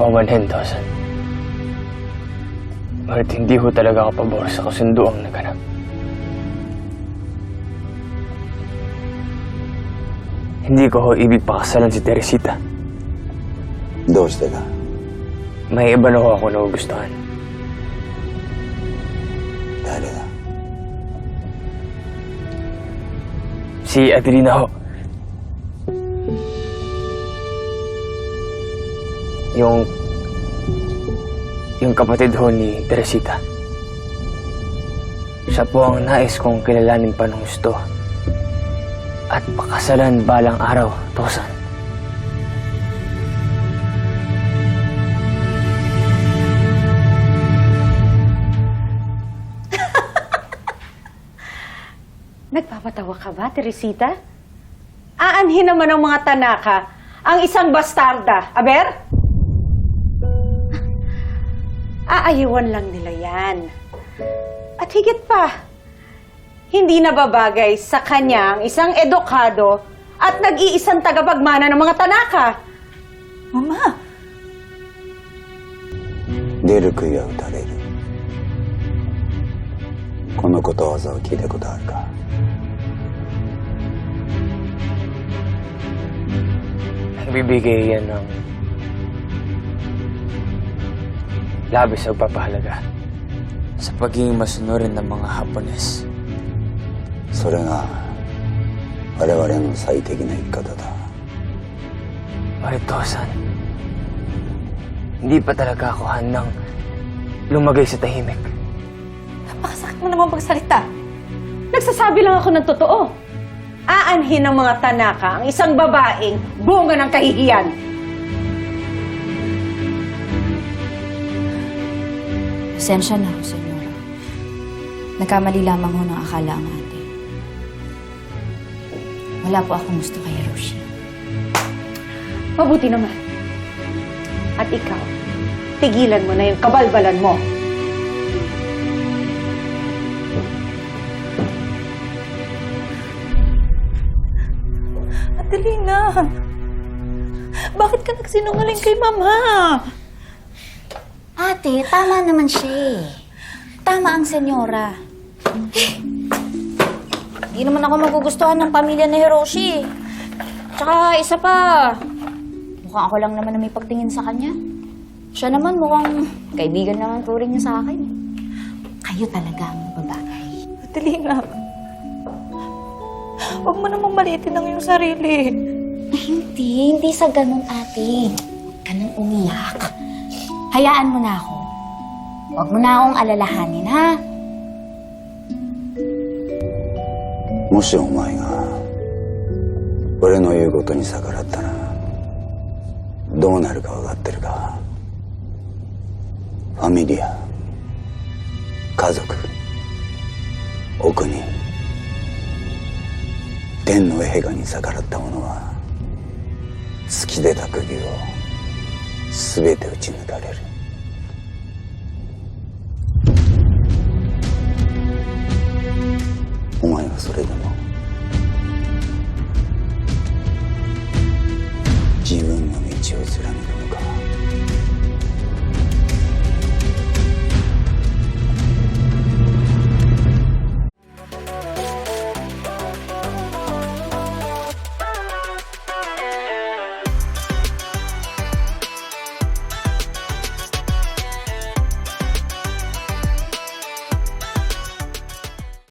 pang 100,000. Ngunit hindi ho talaga ako pabor sa kasundo ang naganap. Hindi ko ho ibig pakasalan si Teresita. Dos de la. May iba na ho ako nagugustuhan. Dali na. Si Adelina ho. Yung... Yung kapatid ho ni Teresita. Siya po ang nais kong kilalanin pa ng gusto. At pakasalan balang araw, Tosan. Nagpapatawa ka ba, Teresita? Aanhin naman ng mga tanaka ang isang bastarda, aber? Aayuan lang nila yan. At higit pa, hindi nababagay sa kanya ang isang edukado at nag-iisang tagapagmana ng mga tanaka. Mama, 出る杭は打たれるこのことわざを聞いたことあるか Nagbibigay yan ng... labis na pagpapahalaga sa pagiging masunurin ng mga Hapones. それが我々の最適な生き方だ Ngunit, Tosan, hindi pa talaga ako handang lumagay sa tahimik. Napakasakit mo naman pagsalita. Nagsasabi lang ako ng totoo. Aanhin ng mga tanaka ang isang babaeng bunga ng kahihiyan. Pasensya na ho, senyora. Nagkamali lamang ho ng akala ang ate. Wala po akong gusto kay Roshi. Mabuti naman. At ikaw, tigilan mo na yung kabalbalan mo. Adelina! Bakit ka nagsinungaling kay Mama? Ate, tama naman siya eh. Tama ang senyora. Eh, Hindi naman ako magugustuhan ng pamilya ni Hiroshi. Tsaka isa pa, mukhang ako lang naman na may pagtingin sa kanya. Siya naman mukhang kaibigan naman po rin niya sa akin. Kayo talaga ang babagay. Adelina, huwag mo namang maliitin ang iyong sarili. Eh, hindi, hindi sa ganun, ate. Huwag ka nang umiyak. Hayaan mo na ako. Huwag mo na akong alalahanin, ha? もしお前が俺の言うことに逆らったらどうなるか分かってるかファミリア家族お国天の陛下に逆らった者は突き出た釘を全て打ち抜かれる。お前はそれでも自分の道を貫くのか？